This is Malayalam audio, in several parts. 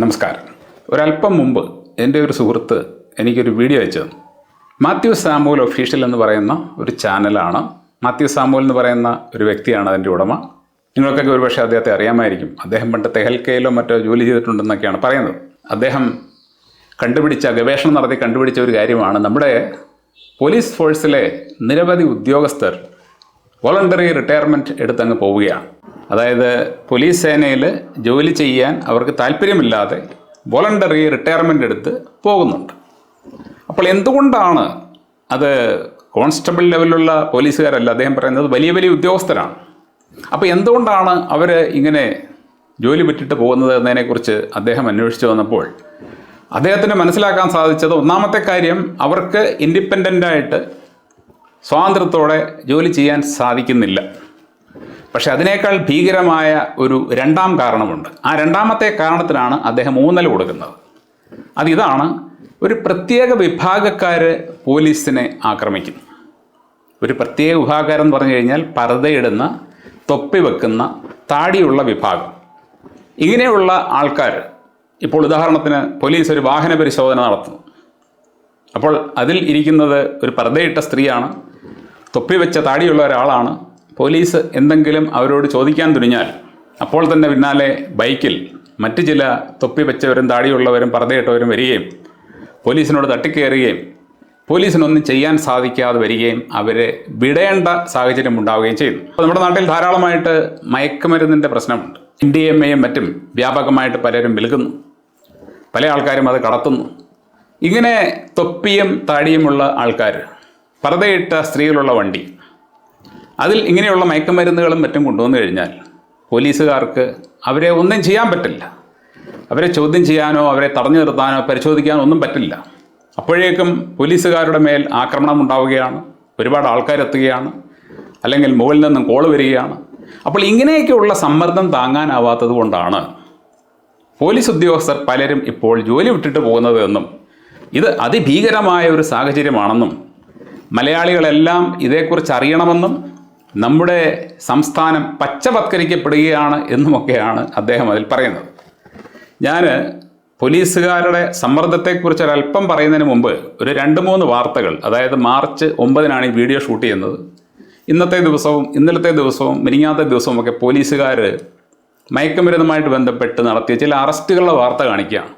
നമസ്കാരം. ഒരല്പം മുമ്പ് എന്റെ ഒരു സുഹൃത്ത് എനിക്കൊരു വീഡിയോ അയച്ചു തന്നു. മാത്യു സാമുവൽ ഒഫീഷ്യൽ എന്ന് പറയുന്ന ഒരു ചാനലാണ്. മാത്യു സാമുവൽ എന്ന് പറയുന്ന ഒരു വ്യക്തിയാണ് അതിന്റെ ഉടമ. നിങ്ങൾക്കൊക്കെ ഒരുപക്ഷെ അദ്ദേഹത്തെ അറിയാമായിരിക്കും. അദ്ദേഹം പണ്ട് തെഹൽക്കയിലോ മറ്റോ ജോലി ചെയ്തിട്ടുണ്ടെന്നൊക്കെയാണ് പറയുന്നത്. അദ്ദേഹം കണ്ടുപിടിച്ച ഗവേഷണം നടത്തി കണ്ടുപിടിച്ച ഒരു കാര്യമാണ്. നമ്മുടെ പോലീസ് ഫോഴ്സിലെ നിരവധി ഉദ്യോഗസ്ഥർ വോളണ്ടറി റിട്ടയർമെന്റ് എടുത്തങ്ങ് പോവുകയാണ്. അതായത് പോലീസ് സേനയിൽ ജോലി ചെയ്യാൻ അവർക്ക് താല്പര്യമില്ലാതെ വോളണ്ടറി റിട്ടയർമെന്റ് എടുത്ത് പോകുന്നുണ്ട്. അപ്പോൾ എന്തുകൊണ്ടാണ് അത് കോൺസ്റ്റബിൾ ലെവലിലുള്ള പോലീസുകാരല്ല അദ്ദേഹം പറയുന്നത് വലിയ വലിയ ഉദ്യോഗസ്ഥരാണ്. അപ്പോൾ എന്തുകൊണ്ടാണ് അവർ ഇങ്ങനെ ജോലി വിട്ടിട്ട് പോകുന്നത് എന്നതിനെക്കുറിച്ച് അദ്ദേഹം അന്വേഷിച്ചു വന്നപ്പോൾ അദ്ദേഹത്തിന് മനസ്സിലാക്കാൻ സാധിച്ചത് ഒന്നാമത്തെ കാര്യം അവർക്ക് ഇൻഡിപെൻഡന്റായിട്ട് സ്വാതന്ത്ര്യത്തോടെ ജോലി ചെയ്യാൻ സാധിക്കുന്നില്ല. പക്ഷെ അതിനേക്കാൾ ഭീകരമായ ഒരു രണ്ടാം കാരണമുണ്ട്. ആ രണ്ടാമത്തെ കാരണത്തിനാണ് അദ്ദേഹം ഊന്നൽ കൊടുക്കുന്നത്. അതിതാണ് ഒരു പ്രത്യേക വിഭാഗക്കാർ പോലീസിനെ ആക്രമിക്കുന്നു. ഒരു പ്രത്യേക വിഭാഗക്കാരെന്ന് പറഞ്ഞു കഴിഞ്ഞാൽ പർദ്ദയിടുന്ന തൊപ്പി വെക്കുന്ന താടിയുള്ള വിഭാഗം. ഇങ്ങനെയുള്ള ആൾക്കാർ ഇപ്പോൾ ഉദാഹരണത്തിന് പോലീസ് ഒരു വാഹന പരിശോധന നടത്തുന്നു. അപ്പോൾ അതിൽ ഇരിക്കുന്നത് ഒരു പർദ്ദയിട്ട സ്ത്രീയാണ് തൊപ്പി വെച്ച താടിയുള്ള ഒരാളാണ് പോലീസ് എന്തെങ്കിലും അവരോട് ചോദിക്കാൻ തുനിഞ്ഞാൽ അപ്പോൾ തന്നെ പിന്നാലെ ബൈക്കിൽ മറ്റു ചില തൊപ്പി വെച്ചവരും താടിയുള്ളവരും പറതയിട്ടവരും വരികയും പോലീസിനോട് തട്ടിക്കയറുകയും പോലീസിനൊന്നും ചെയ്യാൻ സാധിക്കാതെ വരികയും അവരെ വിടേണ്ട സാഹചര്യം ഉണ്ടാവുകയും ചെയ്യുന്നു അപ്പോൾ നമ്മുടെ നാട്ടിൽ ധാരാളമായിട്ട് മയക്കുമരുന്നിന്റെ പ്രശ്നമുണ്ട്. എൻ ഡി എം എയും മറ്റും വ്യാപകമായിട്ട് പലരും വിൽക്കുന്നു. പല ആൾക്കാരും അത് കടത്തുന്നു. ഇങ്ങനെ തൊപ്പിയും താടിയുമുള്ള ആൾക്കാർ പർദ്ദയിട്ട സ്ത്രീകളുള്ള വണ്ടി അതിൽ ഇങ്ങനെയുള്ള മയക്കുമരുന്നുകളും മറ്റും കൊണ്ടുവന്നു കഴിഞ്ഞാൽ പോലീസുകാർക്ക് അവരെ ഒന്നും ചെയ്യാൻ പറ്റില്ല. അവരെ ചോദ്യം ചെയ്യാനോ അവരെ തടഞ്ഞു നിർത്താനോ പരിശോധിക്കാനോ ഒന്നും പറ്റില്ല. അപ്പോഴേക്കും പോലീസുകാരുടെ മേൽ ആക്രമണം ഉണ്ടാവുകയാണ്. ഒരുപാട് ആൾക്കാരെത്തുകയാണ്. അല്ലെങ്കിൽ മുകളിൽ നിന്നും കോൾ വരികയാണ്. അപ്പോൾ ഇങ്ങനെയൊക്കെയുള്ള സമ്മർദ്ദം താങ്ങാനാവാത്തത് കൊണ്ടാണ് പോലീസ് ഉദ്യോഗസ്ഥർ പലരും ഇപ്പോൾ ജോലി വിട്ടിട്ട് പോകുന്നത് എന്നും ഇത് അതിഭീകരമായ ഒരു സാഹചര്യമാണെന്നും മലയാളികളെല്ലാം ഇതേക്കുറിച്ച് അറിയണമെന്നും നമ്മുടെ സംസ്ഥാനം പച്ചവത്കരിക്കപ്പെടുകയാണ് എന്നുമൊക്കെയാണ് അദ്ദേഹം അതിൽ പറയുന്നത്. ഞാൻ പോലീസുകാരുടെ സമ്മർദ്ദത്തെക്കുറിച്ച് ഒരല്പം പറയുന്നതിന് മുമ്പ് ഒരു രണ്ട് മൂന്ന് വാർത്തകൾ അതായത് മാർച്ച് ഒമ്പതിനാണ് ഈ വീഡിയോ ഷൂട്ട് ചെയ്യുന്നത്. ഇന്നത്തെ ദിവസവും ഇന്നലത്തെ ദിവസവും മിനിങ്ങാത്ത ദിവസവും ഒക്കെ പോലീസുകാർ മയക്കുമരുന്നുമായിട്ട് ബന്ധപ്പെട്ട് നടത്തിയ ചില അറസ്റ്റുകളുടെ വാർത്ത കാണിക്കുകയാണ്.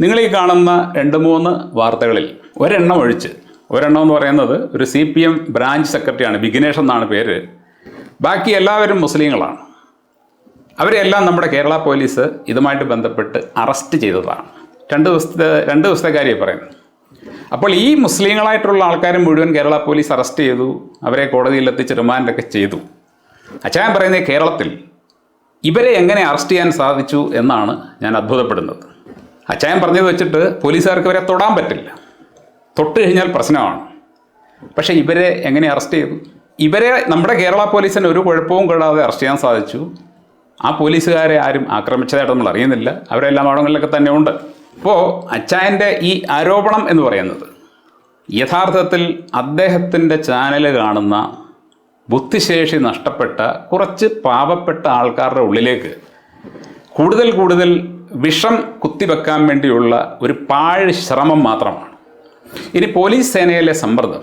നിങ്ങൾ ഈ കാണുന്ന രണ്ട് മൂന്ന് വാർത്തകളിൽ ഒരെണ്ണം ഒഴിച്ച് ഒരെണ്ണം എന്ന് പറയുന്നത് ഒരു സി പി എം ബ്രാഞ്ച് സെക്രട്ടറിയാണ് വിഘ്നേഷ് എന്നാണ് പേര്. ബാക്കി എല്ലാവരും മുസ്ലിങ്ങളാണ്. അവരെല്ലാം നമ്മുടെ കേരള പോലീസ് ഇതുമായിട്ട് ബന്ധപ്പെട്ട് അറസ്റ്റ് ചെയ്തതാണ്. രണ്ട് ദിവസത്തെ രണ്ട് ദിവസത്തെ കാര്യം പറയുന്നത് അപ്പോൾ ഈ മുസ്ലിങ്ങളായിട്ടുള്ള ആൾക്കാരും മുഴുവൻ കേരള പോലീസ് അറസ്റ്റ് ചെയ്തു അവരെ കോടതിയിൽ എത്തിച്ച് റിമാൻഡൊക്കെ ചെയ്തു. അച്ഛായൻ പറയുന്നത് കേരളത്തിൽ ഇവരെ എങ്ങനെ അറസ്റ്റ് ചെയ്യാൻ സാധിച്ചു എന്നാണ് ഞാൻ അത്ഭുതപ്പെടുന്നത്. അച്ചായൻ പറഞ്ഞത് വെച്ചിട്ട് പോലീസുകാർക്ക് ഇവരെ തൊടാൻ പറ്റില്ല. തൊട്ട് കഴിഞ്ഞാൽ പ്രശ്നമാണ്. പക്ഷേ ഇവരെ എങ്ങനെ അറസ്റ്റ് ചെയ്തു? ഇവരെ നമ്മുടെ കേരള പോലീസിന് ഒരു കുഴപ്പവും കൂടാതെ അറസ്റ്റ് ചെയ്യാൻ സാധിച്ചു. ആ പോലീസുകാരെ ആരും ആക്രമിച്ചതായിട്ട് നമ്മൾ അറിയുന്നില്ല. അവരെല്ലാം അവിടങ്ങളിലൊക്കെ തന്നെ ഉണ്ട്. അപ്പോൾ അച്ചായന്റെ ഈ ആരോപണം എന്ന് പറയുന്നത് യഥാർത്ഥത്തിൽ അദ്ദേഹത്തിന്റെ ചാനൽ കാണുന്ന ബുദ്ധിശേഷി നഷ്ടപ്പെട്ട കുറച്ച് പാവപ്പെട്ട ആൾക്കാരുടെ ഉള്ളിലേക്ക് കൂടുതൽ കൂടുതൽ വിഷം കുത്തിവെക്കാൻ വേണ്ടിയുള്ള ഒരു പാഴ് ശ്രമം മാത്രമാണ്. ഇനി പോലീസ് സേനയിലെ സമ്മർദ്ദം.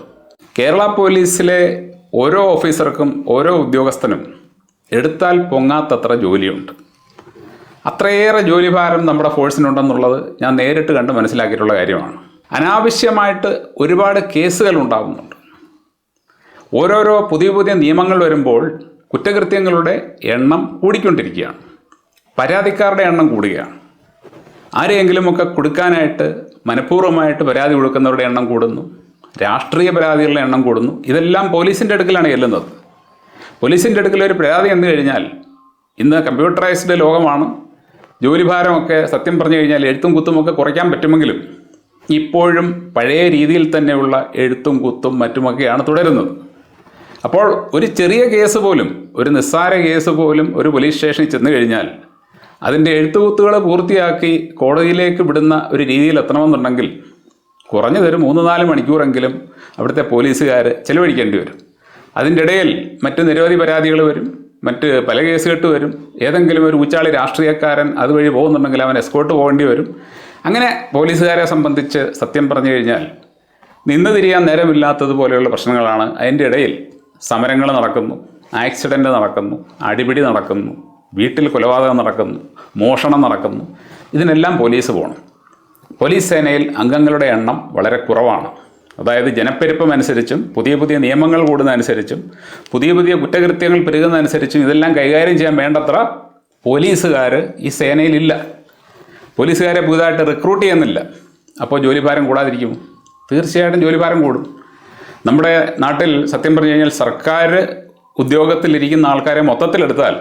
കേരള പോലീസിലെ ഓരോ ഓഫീസർക്കും ഓരോ ഉദ്യോഗസ്ഥനും എടുത്താൽ പൊങ്ങാത്തത്ര ജോലിയുണ്ട്. അത്രയേറെ ജോലിഭാരം നമ്മുടെ ഫോഴ്സിനുണ്ടെന്നുള്ളത് ഞാൻ നേരിട്ട് കണ്ട് മനസ്സിലാക്കിയിട്ടുള്ള കാര്യമാണ്. അനാവശ്യമായിട്ട് ഒരുപാട് കേസുകൾ ഉണ്ടാകുന്നുണ്ട് ഓരോരോ പുതിയ പുതിയ നിയമങ്ങൾ വരുമ്പോൾ കുറ്റകൃത്യങ്ങളുടെ എണ്ണം കൂടിക്കൊണ്ടിരിക്കുകയാണ്. പരാതിക്കാരുടെ എണ്ണം കൂടുകയാണ്. ആരെയെങ്കിലുമൊക്കെ കൊടുക്കാനായിട്ട് മനഃപൂർവമായിട്ട് പരാതി കൊടുക്കുന്നവരുടെ എണ്ണം കൂടുന്നു. രാഷ്ട്രീയ പരാതികളുടെ എണ്ണം കൂടുന്നു. ഇതെല്ലാം പോലീസിന്റെ അടുക്കലാണ് ചെല്ലുന്നത്. പോലീസിന്റെ അടുക്കൽ ഒരു പരാതി എന്ന് കഴിഞ്ഞാൽ ഇന്ന് കമ്പ്യൂട്ടറൈസ്ഡ് ലോകമാണ്. ജോലിഭാരമൊക്കെ സത്യം പറഞ്ഞു കഴിഞ്ഞാൽ എഴുത്തും കുത്തുമൊക്കെ കുറയ്ക്കാൻ പറ്റുമെങ്കിലും ഇപ്പോഴും പഴയ രീതിയിൽ തന്നെയുള്ള എഴുത്തും കുത്തും മറ്റുമൊക്കെയാണ് തുടരുന്നത്. അപ്പോൾ ഒരു ചെറിയ കേസ് പോലും ഒരു നിസ്സാര കേസ് പോലും ഒരു പോലീസ് സ്റ്റേഷനിൽ ചെന്ന് കഴിഞ്ഞാൽ അതിന്റെ എഴുത്തുകുത്തുകൾ പൂർത്തിയാക്കി കോടതിയിലേക്ക് വിടുന്ന ഒരു രീതിയിൽ എത്തണമെന്നുണ്ടെങ്കിൽ കുറഞ്ഞതൊരു മൂന്ന് നാല് മണിക്കൂറെങ്കിലും അവിടുത്തെ പോലീസുകാർ ചെലവഴിക്കേണ്ടി വരും. അതിന്റെ ഇടയിൽ മറ്റ് നിരവധി പരാതികൾ വരും മറ്റ് പല കേസുകെട്ട് വരും. ഏതെങ്കിലും ഒരു ഊച്ചാളി രാഷ്ട്രീയക്കാരൻ അതുവഴി പോകുന്നുണ്ടെങ്കിൽ അവൻ എസ്കോട്ട് പോകേണ്ടി വരും. അങ്ങനെ പോലീസുകാരെ സംബന്ധിച്ച് സത്യം പറഞ്ഞു കഴിഞ്ഞാൽ നിന്ന് തിരിയാൻ നേരമില്ലാത്തതുപോലെയുള്ള പ്രശ്നങ്ങളാണ് അതിന്റെ ഇടയിൽ സമരങ്ങൾ നടക്കുന്നു ആക്സിഡന്റ് നടക്കുന്നു അടിപിടി നടക്കുന്നു. വീട്ടിൽ കൊലപാതകം നടക്കുന്നു മോഷണം നടക്കുന്നു. ഇതിനെല്ലാം പോലീസ് പോകണം. പോലീസ് സേനയിൽ അംഗങ്ങളുടെ എണ്ണം വളരെ കുറവാണ്. അതായത് ജനപ്പെരുപ്പം അനുസരിച്ചും പുതിയ പുതിയ നിയമങ്ങൾ കൂടുന്നതനുസരിച്ചും പുതിയ പുതിയ കുറ്റകൃത്യങ്ങൾ പെരുകുന്നതനുസരിച്ചും ഇതെല്ലാം കൈകാര്യം ചെയ്യാൻ വേണ്ടത്ര പോലീസുകാർ ഈ സേനയിലില്ല. പോലീസുകാരെ പുതുതായിട്ട് റിക്രൂട്ട് ചെയ്യുന്നില്ല. അപ്പോൾ ജോലിഭാരം കൂടാതിരിക്കും തീർച്ചയായിട്ടും ജോലിഭാരം കൂടും. നമ്മുടെ നാട്ടിൽ സത്യം പറഞ്ഞു കഴിഞ്ഞാൽ സർക്കാർ ഉദ്യോഗത്തിലിരിക്കുന്ന ആൾക്കാരെ മൊത്തത്തിലെടുത്താൽ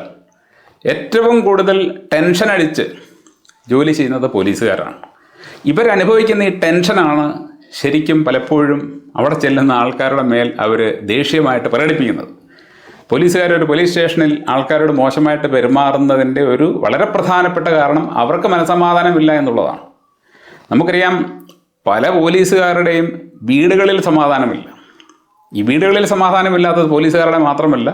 ഏറ്റവും കൂടുതൽ ടെൻഷൻ അടിച്ച് ജോലി ചെയ്യുന്നത് പോലീസുകാരാണ്. ഇവരനുഭവിക്കുന്ന ഈ ടെൻഷനാണ് ശരിക്കും പലപ്പോഴും അവിടെ ചെല്ലുന്ന ആൾക്കാരുടെ മേൽ അവർ ദേഷ്യമായിട്ട് പ്രകടിപ്പിക്കുന്നത്. പോലീസുകാർ ഒരു പോലീസ് സ്റ്റേഷനിൽ ആൾക്കാരോട് മോശമായിട്ട് പെരുമാറുന്നതിന്റെ ഒരു വളരെ പ്രധാനപ്പെട്ട കാരണം അവർക്ക് മനസമാധാനമില്ല എന്നുള്ളതാണ്. നമുക്കറിയാം പല പോലീസുകാരുടെയും വീടുകളിൽ സമാധാനമില്ല. ഈ വീടുകളിൽ സമാധാനമില്ലാത്തത് പോലീസുകാരുടെ മാത്രമല്ല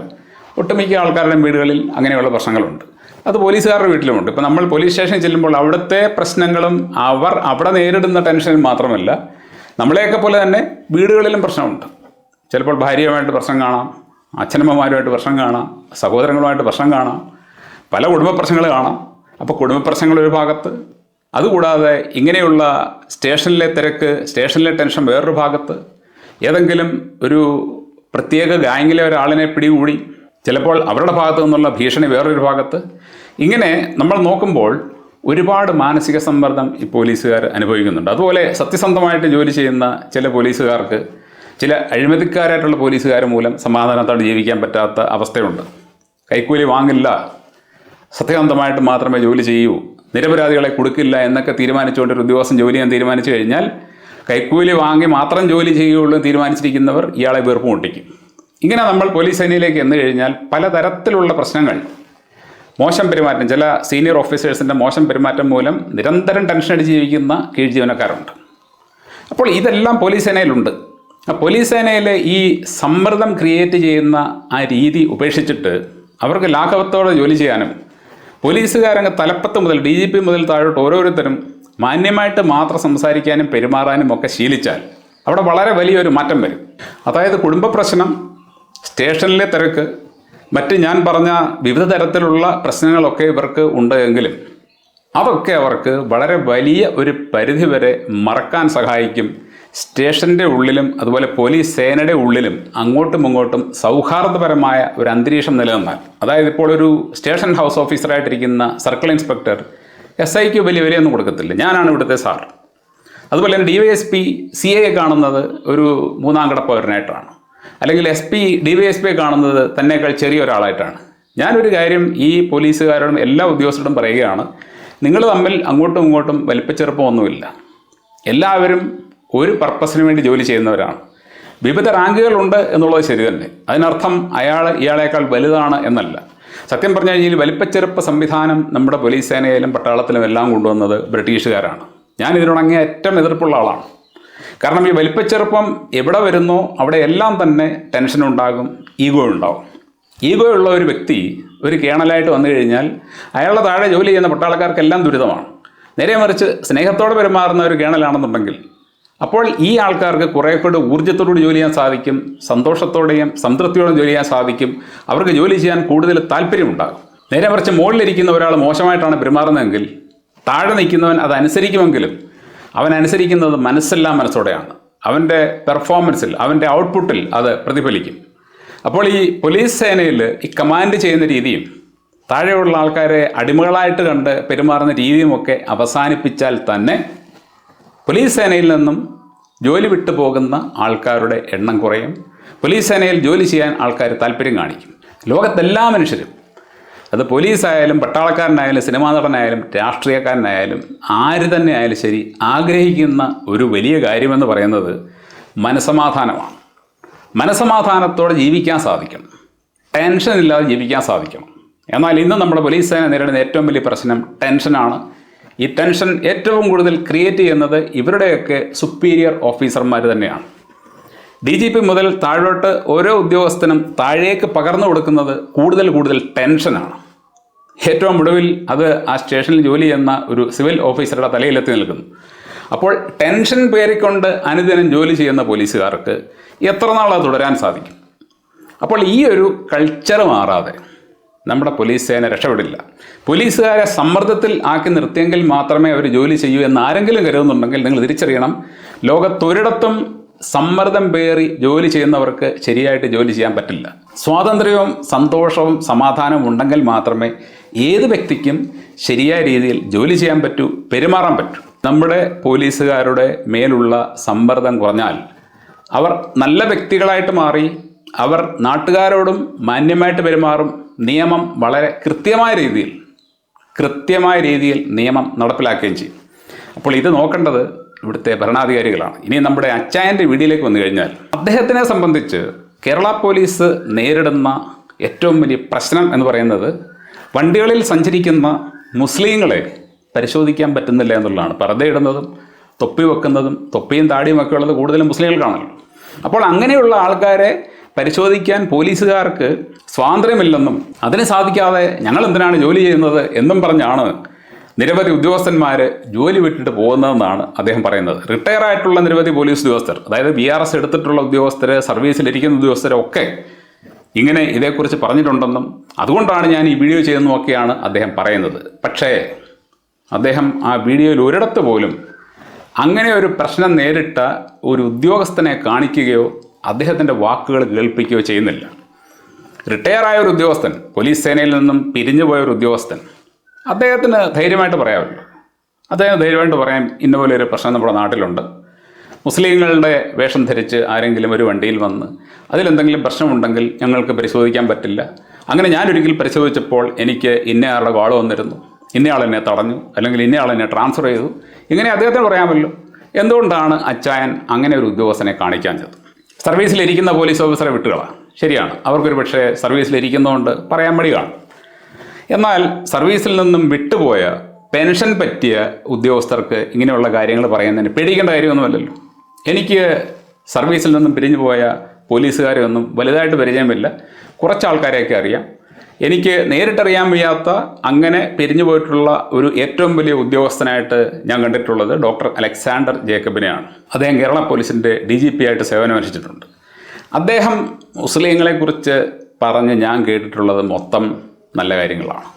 ഒട്ടുമിക്ക ആൾക്കാരുടെയും വീടുകളിൽ അങ്ങനെയുള്ള പ്രശ്നങ്ങളുണ്ട്. അത് പോലീസുകാരുടെ വീട്ടിലുമുണ്ട്. ഇപ്പം നമ്മൾ പോലീസ് സ്റ്റേഷനിൽ ചെല്ലുമ്പോൾ അവിടുത്തെ പ്രശ്നങ്ങളും അവർ അവിടെ നേരിടുന്ന ടെൻഷനും മാത്രമല്ല നമ്മളെയൊക്കെ പോലെ തന്നെ വീടുകളിലും പ്രശ്നമുണ്ട്. ചിലപ്പോൾ ഭാര്യയുമായിട്ട് പ്രശ്നം കാണാം അച്ഛനമ്മമാരുമായിട്ട് പ്രശ്നം കാണാം സഹോദരങ്ങളുമായിട്ട് പ്രശ്നം കാണാം പല കുടുംബ പ്രശ്നങ്ങൾ കാണാം. അപ്പോൾ കുടുംബ പ്രശ്നങ്ങൾ ഒരു ഭാഗത്ത് അതുകൂടാതെ ഇങ്ങനെയുള്ള സ്റ്റേഷനിലെ തിരക്ക് സ്റ്റേഷനിലെ ടെൻഷൻ വേറൊരു ഭാഗത്ത് ഏതെങ്കിലും ഒരു പ്രത്യേക ഗാങ്ങിലെ ഒരാളിനെ പിടികൂടി ചിലപ്പോൾ അവരുടെ ഭാഗത്തു നിന്നുള്ള ഭീഷണി വേറൊരു ഭാഗത്ത്. ഇങ്ങനെ നമ്മൾ നോക്കുമ്പോൾ ഒരുപാട് മാനസിക സമ്മർദ്ദം ഈ പോലീസുകാർ അനുഭവിക്കുന്നുണ്ട്. അതുപോലെ സത്യസന്ധമായിട്ട് ജോലി ചെയ്യുന്ന ചില പോലീസുകാർക്ക് ചില അഴിമതിക്കാരായിട്ടുള്ള പോലീസുകാർ മൂലം സമാധാനത്തോടെ ജീവിക്കാൻ പറ്റാത്ത അവസ്ഥയുണ്ട്. കൈക്കൂലി വാങ്ങില്ല. സത്യസന്ധമായിട്ട് മാത്രമേ ജോലി ചെയ്യൂ. നിരപരാധികളെ കൊടുക്കില്ല എന്നൊക്കെ തീരുമാനിച്ചുകൊണ്ട് ഒരു ദിവസം ജോലി ചെയ്യാൻ തീരുമാനിച്ചു കഴിഞ്ഞാൽ കൈക്കൂലി വാങ്ങി മാത്രം ജോലി ചെയ്യുകയുള്ളൂ തീരുമാനിച്ചിരിക്കുന്നവർ ഇയാളെ വീർപ്പ് മുട്ടിക്കും. ഇങ്ങനെ നമ്മൾ പോലീസ് സേനയിലേക്ക് എന്ന് കഴിഞ്ഞാൽ പലതരത്തിലുള്ള പ്രശ്നങ്ങൾ. മോശം പെരുമാറ്റം ചില സീനിയർ ഓഫീസേഴ്സിന്റെ മോശം പെരുമാറ്റം മൂലം നിരന്തരം ടെൻഷൻ അടിച്ച് ജീവിക്കുന്ന കീഴ് ജീവനക്കാരുണ്ട്. അപ്പോൾ ഇതെല്ലാം പോലീസ് സേനയിലുണ്ട്. പോലീസ് സേനയിലെ ഈ സമ്മർദ്ദം ക്രിയേറ്റ് ചെയ്യുന്ന ആ രീതി ഉപേക്ഷിച്ചിട്ട് അവർക്ക് ലാഘവത്തോടെ ജോലി ചെയ്യാനും പോലീസുകാരങ്ങ് തലപ്പത്ത് മുതൽ ഡി ജി പി മുതൽ താഴോട്ട് ഓരോരുത്തരും മാന്യമായിട്ട് മാത്രം സംസാരിക്കാനും പെരുമാറാനും ഒക്കെ ശീലിച്ചാൽ അവിടെ വളരെ വലിയൊരു മാറ്റം വരും. അതായത് കുടുംബ പ്രശ്നം സ്റ്റേഷനിലെ തിരക്ക് മറ്റ് ഞാൻ പറഞ്ഞ വിവിധ തരത്തിലുള്ള പ്രശ്നങ്ങളൊക്കെ ഇവർക്ക് ഉണ്ട് എങ്കിലും അതൊക്കെ അവർക്ക് വളരെ വലിയ ഒരു പരിധി വരെ മറക്കാൻ സഹായിക്കും. സ്റ്റേഷന്റെ ഉള്ളിലും അതുപോലെ പോലീസ് സേനയുടെ ഉള്ളിലും അങ്ങോട്ടും ഇങ്ങോട്ടും സൗഹാർദ്ദപരമായ ഒരു അന്തരീക്ഷം നിലനിന്നാൽ അതായത് ഇപ്പോൾ ഒരു സ്റ്റേഷൻ ഹൗസ് ഓഫീസറായിട്ടിരിക്കുന്ന സർക്കിൾ ഇൻസ്പെക്ടർ എസ് ഐക്ക് വലിയ വിലയൊന്നും കൊടുക്കത്തില്ല. ഞാനാണ് ഇവിടുത്തെ സാർ. അതുപോലെ തന്നെ D Y S P C എയെ കാണുന്നത് ഒരു മൂന്നാം കിടപ്പവരനായിട്ടാണ് അല്ലെങ്കിൽ S P D Y S പിയെ കാണുന്നത് തന്നേക്കാൾ ചെറിയ ഒരാളായിട്ടാണ്. ഞാനൊരു കാര്യം ഈ പോലീസുകാരോടും എല്ലാ ഉദ്യോഗസ്ഥരോടും പറയുകയാണ്. നിങ്ങൾ തമ്മിൽ അങ്ങോട്ടും ഇങ്ങോട്ടും വലിപ്പച്ചെറുപ്പമൊന്നുമില്ല എല്ലാവരും ഒരു പർപ്പസിന് വേണ്ടി ജോലി ചെയ്യുന്നവരാണ്. വിവിധ റാങ്കുകളുണ്ട് എന്നുള്ളത് ശരി തന്നെ. അതിനർത്ഥം അയാൾ ഇയാളേക്കാൾ വലുതാണ് എന്നല്ല. സത്യം പറഞ്ഞു കഴിഞ്ഞാൽ വലിപ്പച്ചെറുപ്പ സംവിധാനം നമ്മുടെ പോലീസ് സേനയിലും പട്ടാളത്തിലും എല്ലാം കൊണ്ടുവന്നത് ബ്രിട്ടീഷുകാരാണ്. ഞാൻ ഇതിനോട് ഏറ്റവും എതിർപ്പുള്ള ആളാണ്. കാരണം ഈ വലിപ്പച്ചെറുപ്പം എവിടെ വരുന്നോ അവിടെ എല്ലാം തന്നെ ടെൻഷൻ ഉണ്ടാകും ഈഗോ ഉണ്ടാകും ഈഗോ ഉള്ള ഒരു വ്യക്തി ഒരു കേണലായിട്ട് വന്നു കഴിഞ്ഞാൽ അയാളുടെ താഴെ ജോലി ചെയ്യുന്ന പട്ടാളക്കാർക്കെല്ലാം ദുരിതമാണ്. നേരെ മറിച്ച് സ്നേഹത്തോടെ പെരുമാറുന്ന ഒരു കേണലാണെന്നുണ്ടെങ്കിൽ അപ്പോൾ ഈ ആൾക്കാർക്ക് കുറേ കൂടെ ഊർജത്തോടുകൂടി ജോലി ചെയ്യാൻ സാധിക്കും സന്തോഷത്തോടെയും സംതൃപ്തിയോടും ജോലി ചെയ്യാൻ സാധിക്കും അവർക്ക് ജോലി ചെയ്യാൻ കൂടുതൽ താല്പര്യമുണ്ടാകും. നേരെ മറിച്ച് മുകളിലിരിക്കുന്ന ഒരാൾ മോശമായിട്ടാണ് പെരുമാറുന്നതെങ്കിൽ താഴെ നിൽക്കുന്നവൻ അത് അനുസരിക്കുമെങ്കിലും അവൻ അനുസരിക്കുന്നത് മനസ്സെല്ലാം മനസ്സോടെയാണ്. അവന്റെ പെർഫോമൻസിൽ അവന്റെ ഔട്ട്പുട്ടിൽ അത് പ്രതിഫലിക്കും. അപ്പോൾ ഈ പോലീസ് സേനയിൽ ഈ കമാൻഡ് ചെയ്യുന്ന രീതിയും താഴെയുള്ള ആൾക്കാരെ അടിമകളായിട്ട് കണ്ട് പെരുമാറുന്ന രീതിയുമൊക്കെ അവസാനിപ്പിച്ചാൽ തന്നെ പോലീസ് സേനയിൽ നിന്നും ജോലി വിട്ടു പോകുന്ന ആൾക്കാരുടെ എണ്ണം കുറയും. പോലീസ് സേനയിൽ ജോലി ചെയ്യാൻ ആൾക്കാർ താല്പര്യം കാണിക്കും. ലോകത്തെല്ലാ മനുഷ്യരും അത് പോലീസായാലും പട്ടാളക്കാരനായാലും സിനിമാ നടനായാലും രാഷ്ട്രീയക്കാരനായാലും ആര് തന്നെ ആയാലും ശരി ആഗ്രഹിക്കുന്ന ഒരു വലിയ കാര്യമെന്ന് പറയുന്നത് മനസമാധാനമാണ്. മനസമാധാനത്തോടെ ജീവിക്കാൻ സാധിക്കണം ടെൻഷൻ ഇല്ലാതെ ജീവിക്കാൻ സാധിക്കണം എന്നാൽ ഇന്ന് നമ്മുടെ പോലീസ് സേന നേരിടുന്ന ഏറ്റവും വലിയ പ്രശ്നം ടെൻഷനാണ്. ഈ ടെൻഷൻ ഏറ്റവും കൂടുതൽ ക്രിയേറ്റ് ചെയ്യുന്നത് ഇവരുടെയൊക്കെ സുപ്പീരിയർ ഓഫീസർമാർ തന്നെയാണ്. ഡി ജി പി മുതൽ താഴോട്ട് ഓരോ ഉദ്യോഗസ്ഥനും താഴേക്ക് പകർന്നു കൊടുക്കുന്നത് കൂടുതൽ കൂടുതൽ ടെൻഷനാണ്. ഏറ്റവും ഒടുവിൽ അത് ആ സ്റ്റേഷനിൽ ജോലി ചെയ്യുന്ന ഒരു സിവിൽ ഓഫീസറുടെ തലയിലെത്തി നിൽക്കുന്നു. അപ്പോൾ ടെൻഷൻ പേരിക്കൊണ്ട് അനുദിനം ജോലി ചെയ്യുന്ന പോലീസുകാർക്ക് എത്ര നാളത് തുടരാൻ സാധിക്കും? അപ്പോൾ ഈ ഒരു കൾച്ചർ മാറാതെ നമ്മുടെ പോലീസ് സേന രക്ഷപ്പെടില്ല. പോലീസുകാരെ സമ്മർദ്ദത്തിൽ ആക്കി നിർത്തിയെങ്കിൽ മാത്രമേ അവർ ജോലി ചെയ്യൂ എന്ന് ആരെങ്കിലും കരുതുന്നുണ്ടെങ്കിൽ നിങ്ങൾ തിരിച്ചറിയണം. ലോകത്തൊരിടത്തും സമ്മർദ്ദം പേറി ജോലി ചെയ്യുന്നവർക്ക് ശരിയായിട്ട് ജോലി ചെയ്യാൻ പറ്റില്ല. സ്വാതന്ത്ര്യവും സന്തോഷവും സമാധാനവും ഉണ്ടെങ്കിൽ മാത്രമേ ഏത് വ്യക്തിക്കും ശരിയായ രീതിയിൽ ജോലി ചെയ്യാൻ പറ്റൂ പെരുമാറാൻ പറ്റൂ. നമ്മുടെ പോലീസുകാരുടെ മേലുള്ള സമ്മർദ്ദം കുറഞ്ഞാൽ അവർ നല്ല വ്യക്തികളായിട്ട് മാറി അവർ നാട്ടുകാരോടും മാന്യമായിട്ട് പെരുമാറും. നിയമം വളരെ കൃത്യമായ രീതിയിൽ കൃത്യമായ രീതിയിൽ നിയമം നടപ്പിലാക്കുകയും ചെയ്യും. അപ്പോൾ ഇത് നോക്കേണ്ടത് ഇവിടുത്തെ ഭരണാധികാരികളാണ്. ഇനി നമ്മുടെ അച്ചായന്റെ വീടിലേക്ക് വന്നു കഴിഞ്ഞാൽ അദ്ദേഹത്തിനെ സംബന്ധിച്ച് കേരള പോലീസ് നേരിടുന്ന ഏറ്റവും വലിയ പ്രശ്നം എന്ന് പറയുന്നത് വണ്ടികളിൽ സഞ്ചരിക്കുന്ന മുസ്ലിങ്ങളെ പരിശോധിക്കാൻ പറ്റുന്നില്ല എന്നുള്ളതാണ്. പർദ്ദയിടുന്നതും തൊപ്പി വെക്കുന്നതും തൊപ്പിയും താടിയും ഒക്കെ ഉള്ളത് കൂടുതലും മുസ്ലിങ്ങൾക്കാണല്ലോ. അപ്പോൾ അങ്ങനെയുള്ള ആൾക്കാരെ പരിശോധിക്കാൻ പോലീസുകാർക്ക് സ്വാതന്ത്ര്യമില്ലെന്നും അതിന് സാധിക്കാതെ ഞങ്ങൾ എന്തിനാണ് ജോലി ചെയ്യുന്നത് എന്നും പറഞ്ഞാണ് നിരവധി ഉദ്യോഗസ്ഥന്മാർ ജോലി വിട്ടിട്ട് പോകുന്നതെന്നാണ് അദ്ദേഹം പറയുന്നത്. റിട്ടയർ ആയിട്ടുള്ള നിരവധി പോലീസ് ഉദ്യോഗസ്ഥർ അതായത് ബി ആർ എസ് എടുത്തിട്ടുള്ള ഉദ്യോഗസ്ഥർ സർവീസിലിരിക്കുന്ന ഉദ്യോഗസ്ഥരൊക്കെ ഇങ്ങനെ ഇതേക്കുറിച്ച് പറഞ്ഞിട്ടുണ്ടെന്നും അതുകൊണ്ടാണ് ഞാൻ ഈ വീഡിയോ ചെയ്യുന്നതൊക്കെയാണ് അദ്ദേഹം പറയുന്നത്. പക്ഷേ അദ്ദേഹം ആ വീഡിയോയിൽ ഒരിടത്ത് പോലും അങ്ങനെ ഒരു പ്രശ്നം നേരിട്ട ഒരു ഉദ്യോഗസ്ഥനെ കാണിക്കുകയോ അദ്ദേഹത്തിന്റെ വാക്കുകൾ കേൾപ്പിക്കുകയോ ചെയ്യുന്നില്ല. റിട്ടയർ ആയ ഒരു ഉദ്യോഗസ്ഥൻ പോലീസ് സേനയിൽ നിന്നും പിരിഞ്ഞു പോയ ഒരു ഉദ്യോഗസ്ഥൻ അദ്ദേഹത്തിന് ധൈര്യമായിട്ട് പറയാമല്ലോ. അദ്ദേഹം ധൈര്യമായിട്ട് പറയാം ഇന്ന പോലെ ഒരു പ്രശ്നം നമ്മുടെ നാട്ടിലുണ്ട്. മുസ്ലിങ്ങളുടെ വേഷം ധരിച്ച് ആരെങ്കിലും ഒരു വണ്ടിയിൽ വന്ന് അതിലെന്തെങ്കിലും പ്രശ്നമുണ്ടെങ്കിൽ ഞങ്ങൾക്ക് പരിശോധിക്കാൻ പറ്റില്ല. അങ്ങനെ ഞാനൊരിക്കൽ പരിശോധിച്ചപ്പോൾ എനിക്ക് ഇന്നയാളുടെ വാൾ വന്നിരുന്നു. ഇന്നയാൾ എന്നെ തടഞ്ഞു അല്ലെങ്കിൽ ഇന്നയാൾ എന്നെ ട്രാൻസ്ഫർ ചെയ്തു. ഇങ്ങനെ അദ്ദേഹത്തിന് പറയാമല്ലോ. എന്തുകൊണ്ടാണ് അച്ചായൻ അങ്ങനെ ഒരു ഉദ്യോഗസ്ഥനെ കാണിക്കാഞ്ഞത് സർവീസിലിരിക്കുന്ന പോലീസ് ഓഫീസറെ വിട്ടുകളാണ് ശരിയാണ്. അവർക്കൊരു പക്ഷേ സർവീസിലിരിക്കുന്നതുകൊണ്ട് പറയാൻ മടി കാണും എന്നാൽ സർവീസിൽ നിന്നും വിട്ടുപോയ പെൻഷൻ പറ്റിയ ഉദ്യോഗസ്ഥർക്ക് ഇങ്ങനെയുള്ള കാര്യങ്ങൾ പറയുന്നതിന് പേടിക്കേണ്ട കാര്യമൊന്നുമല്ലല്ലോ. എനിക്ക് സർവീസിൽ നിന്നും പിരിഞ്ഞു പോയ പോലീസുകാരെ ഒന്നും വലുതായിട്ട് പരിചയമില്ല. കുറച്ച് ആൾക്കാരെയൊക്കെ അറിയാം. എനിക്ക് നേരിട്ടറിയാൻ വയ്യാത്ത അങ്ങനെ പിരിഞ്ഞു പോയിട്ടുള്ള ഒരു ഏറ്റവും വലിയ ഉദ്യോഗസ്ഥനായിട്ട് ഞാൻ കണ്ടിട്ടുള്ളത് ഡോക്ടർ അലക്സാണ്ടർ ജേക്കബിനെയാണ്. അദ്ദേഹം കേരള പോലീസിന്റെ ഡി ജി പി ആയിട്ട് സേവനമനുഷ്ഠിച്ചിട്ടുണ്ട് അദ്ദേഹം മുസ്ലിങ്ങളെക്കുറിച്ച് പറഞ്ഞ് ഞാൻ കേട്ടിട്ടുള്ളത് മൊത്തം നല്ല കാര്യങ്ങളാണ്.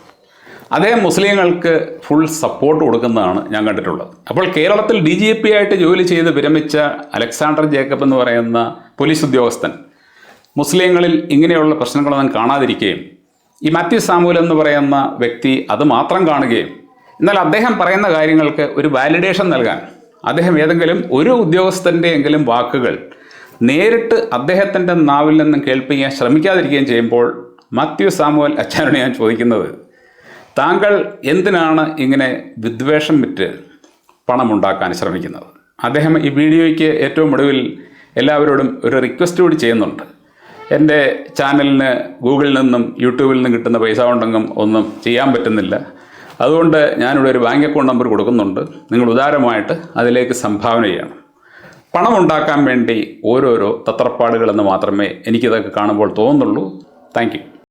അദ്ദേഹം മുസ്ലിങ്ങൾക്ക് ഫുൾ സപ്പോർട്ട് കൊടുക്കുന്നതാണ് ഞാൻ കണ്ടിട്ടുള്ളത്. അപ്പോൾ കേരളത്തിൽ ഡി ജി പി ആയിട്ട് ജോലി ചെയ്ത് വിരമിച്ച അലക്സാണ്ടർ ജേക്കബ് എന്ന് പറയുന്ന പോലീസ് ഉദ്യോഗസ്ഥൻ മുസ്ലിങ്ങളിൽ ഇങ്ങനെയുള്ള പ്രശ്നങ്ങളൊന്നും കാണാതിരിക്കുകയും ഈ മാത്യു സാമൂൽ എന്ന് പറയുന്ന വ്യക്തി അത് മാത്രം കാണുകയും എന്നാൽ അദ്ദേഹം പറയുന്ന കാര്യങ്ങൾക്ക് ഒരു വാലിഡേഷൻ നൽകാൻ അദ്ദേഹം ഏതെങ്കിലും ഒരു ഉദ്യോഗസ്ഥന്റെ എങ്കിലും വാക്കുകൾ നേരിട്ട് അദ്ദേഹത്തിന്റെ നാവിൽ നിന്നും കേൾപ്പിക്കാൻ ശ്രമിക്കാതിരിക്കുകയും ചെയ്യുമ്പോൾ മാത്യു സാമുവൽ അച്ഛനോട് ഞാൻ ചോദിക്കുന്നത് താങ്കൾ എന്തിനാണ് ഇങ്ങനെ വിദ്വേഷം വിറ്റ് പണമുണ്ടാക്കാൻ ശ്രമിക്കുന്നത്? അദ്ദേഹം ഈ വീഡിയോയ്ക്ക് ഏറ്റവും ഒടുവിൽ എല്ലാവരോടും ഒരു റിക്വസ്റ്റ് കൂടി ചെയ്യുന്നുണ്ട്. എന്റെ ചാനലിന് ഗൂഗിളിൽ നിന്നും യൂട്യൂബിൽ നിന്നും കിട്ടുന്ന പൈസ കൊണ്ടെങ്കിലും ഒന്നും ചെയ്യാൻ പറ്റുന്നില്ല. അതുകൊണ്ട് ഞാനിവിടെ ഒരു ബാങ്ക് അക്കൗണ്ട് നമ്പർ കൊടുക്കുന്നുണ്ട്. നിങ്ങൾ ഉദാരമായിട്ട് അതിലേക്ക് സംഭാവന ചെയ്യണം. പണം ഉണ്ടാക്കാൻ വേണ്ടി ഓരോരോ തത്രപ്പാടുകളെന്ന് മാത്രമേ എനിക്കിതൊക്കെ കാണുമ്പോൾ തോന്നുന്നുള്ളൂ. താങ്ക്